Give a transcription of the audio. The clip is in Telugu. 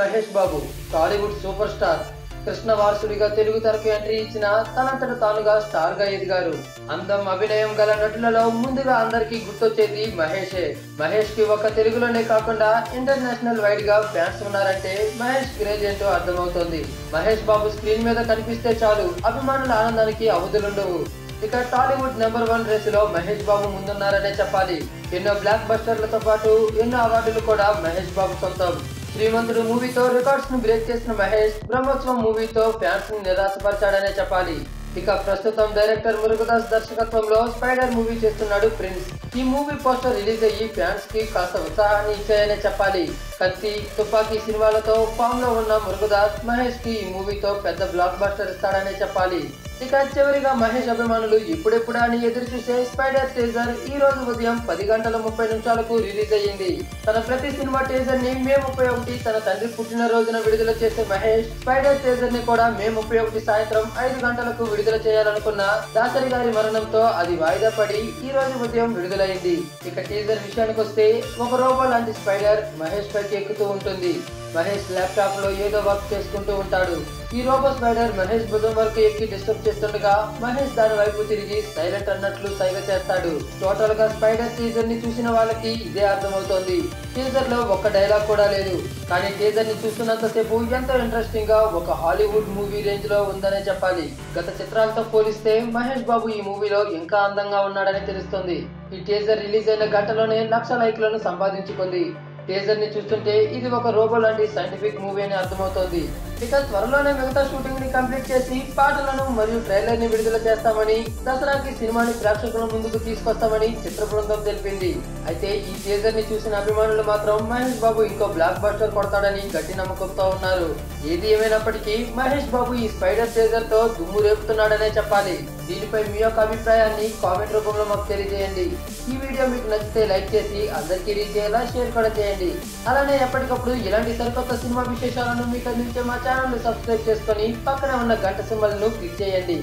Mahesh Babu Tollywood super star Krishna వారసుడిగా తెలుగు తెరకు ఎంట్రీ ఇచ్చిన తనంతట తానుగా స్టార్గా ఎదిగారు. అందం అభినయం గల నటులలో ముందుగా అందరికీ గుర్తొచ్చేది మహేషే. మహేష్కి ఒక తెలుగులోనే కాకుండా ఇంటర్నేషనల్ వైడ్గా ఫ్యాన్స్ ఉన్నారంటే మహేష్ క్రేజ్ ఏంటో అర్థమవుతోంది. మహేష్ బాబు స్క్రీన్ మీద కనిపిస్తే చాలు అభిమానుల ఆనందానికి అవధులుండవు. ఇక టాలీవుడ్ నెంబర్ వన్ రేసులో మహేష్ బాబు ముందున్నారనే చెప్పాలి. ఎన్నో బ్లాక్ బస్టర్లతో పాటు ఎన్నో అవార్డులు కూడా మహేష్ బాబు సొంతం. శ్రీమంతుడు మూవీతో రికార్డ్స్ను బ్రేక్ చేసిన మహేష్ బ్రహ్మోత్సవం మూవీతో ఫ్యాన్స్ని నిరాశపరిచాడనే చెప్పాలి. ఇక ప్రస్తుతం డైరెక్టర్ మురుగదాస్ దర్శకత్వంలో స్పైడర్ మూవీ చేస్తున్నాడు ప్రిన్స్. ఈ మూవీ పోస్టర్ రిలీజ్ అయ్యి ఫ్యాన్స్కి కాస్త ఉత్సాహాన్ని ఇచ్చాయనే చెప్పాలి. కత్తి తుపాకీ సినిమాలతో ఫామ్లో ఉన్న మురుగదాస్ మహేష్కి ఈ మూవీతో పెద్ద బ్లాక్ బస్టర్ ఇస్తాడనే చెప్పాలి. ఇక చివరిగా మహేష్ అభిమానులు ఇప్పుడెప్పుడా అని ఎదురు చూసే స్పైడర్ టీజర్ ఈ రోజు ఉదయం పది గంటల ముప్పై నిమిషాలకు రిలీజ్ అయ్యింది. తన ప్రతి సినిమా టీజర్ని మే ముప్పై ఒకటి తన తండ్రి పుట్టిన రోజున విడుదల చేసే మహేష్ స్పైడర్ టీజర్ని కూడా మే ముప్పై ఒకటి సాయంత్రం ఐదు గంటలకు విడుదల చేయాలనుకున్న దాసరి గారి మరణంతో అది వాయిదా పడి ఈ రోజు ఉదయం విడుదల విడుదలైంది ఇక టీజర్ విషయానికి వస్తే ఒక రోబో లాంటి స్పైడర్ మహేష్ పైకి ఎక్కుతూ ఉంటుంది. మహేష్ ల్యాప్టాప్లో ఏదో వర్క్ చేసుకుంటూ ఉంటాడు. ఈ రోబో స్పైడర్ మహేష్ భుజం వరకు ఎక్కి డిస్టర్బ్ చేస్తుండగా మహేష్ దాని వైపు తిరిగి సైలెంట్ అన్నట్లు సైగ చేస్తాడు. టోటల్గా స్పైడర్ టీజర్ని చూసిన వాళ్ళకి ఇదే అర్థమవుతోంది. టీజర్లో ఒక్క డైలాగ్ కూడా లేదు. కానీ టీజర్ని చూస్తున్నంతసేపు ఎంతో ఇంట్రెస్టింగ్గా ఒక హాలీవుడ్ మూవీ రేంజ్లో ఉందనే చెప్పాలి. గత చిత్రాలతో పోలిస్తే మహేష్ బాబు ఈ మూవీలో ఇంకా అందంగా ఉన్నాడని తెలుస్తుంది. ఈ టీజర్ రిలీజ్ అయిన గంటలోనే లక్ష లైక్లను సంపాదించుకుంది. టీజర్ని చూస్తుంటే ఇది ఒక రోబో లాంటి సైంటిఫిక్ మూవీ అని అర్థమవుతోంది. ఇక త్వరలోనే మిగతా షూటింగ్ని కంప్లీట్ చేసి పాటలను మరియు ట్రైలర్ని విడుదల చేస్తామని దసరాకి సినిమాని ప్రేక్షకుల ముందుకు తీసుకొస్తామని చిత్ర బృందం తెలిపింది. అయితే ఈ టీజర్ని చూసిన అభిమానులు మాత్రం మహేష్ బాబు ఇంకో బ్లాక్ బస్టర్ కొడతాడని గట్టి నమ్మకంతో ఉన్నారు. ఏది ఏమైనప్పటికీ మహేష్ బాబు ఈ స్పైడర్ టీజర్తో దుమ్ము రేపుతున్నాడనే చెప్పాలి. దీనిపై మీ యొక్క అభిప్రాయాన్ని కామెంట్ రూపంలో మాకు తెలియజేయండి. ఈ వీడియో మీకు నచ్చితే లైక్ చేసి అందరికీ రీచ్ అయ్యేలా షేర్ కూడా చేయండి. అలానే ఎప్పటికప్పుడు ఇలాంటి సరికొత్త సినిమా విశేషాలను మీకు అందించే మా ఛానల్ను సబ్స్క్రైబ్ చేసుకొని పక్కనే ఉన్న గంట సింబల్ను క్లిక్ చేయండి.